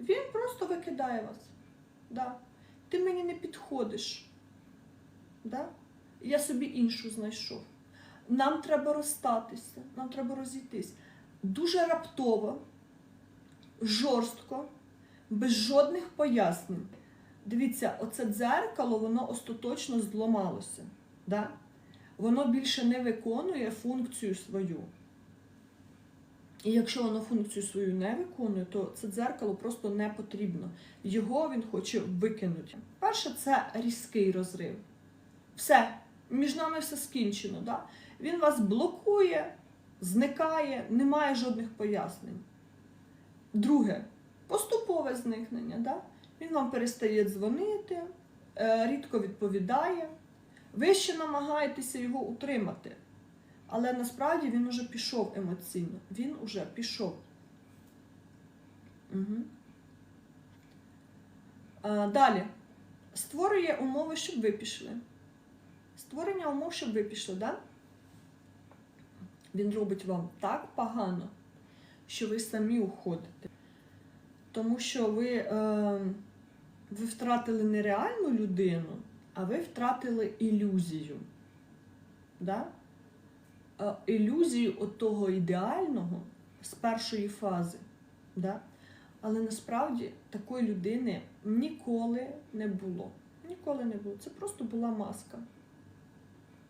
Він просто викидає вас. Да. Ти мені не підходиш. Да? Я собі іншу знайшов. Нам треба розстатися, нам треба розійтись. Дуже раптово, жорстко, без жодних пояснень. Дивіться, оце дзеркало, воно остаточно зламалося. Да? Воно більше не виконує функцію свою. І якщо воно функцію свою не виконує, то це дзеркало просто не потрібно. Його він хоче викинути. Перше, це різкий розрив. Все, між нами все скінчено. Да? Він вас блокує, зникає, немає жодних пояснень. Друге, поступове зникнення. Да? Він вам перестає дзвонити, е, рідко відповідає. Ви ще намагаєтеся його утримати. Але насправді він уже пішов емоційно. Він уже пішов. Угу. А, далі. Створює умови, щоб ви пішли. Створення умов, щоб ви пішли, да? Він робить вам так погано, що ви самі уходите. Тому що ви, е, ви втратили не реальну людину, а ви втратили ілюзію. Да? Е, ілюзію от того ідеального з першої фази. Да? Але насправді такої людини ніколи не було. Ніколи не було. Це просто була маска.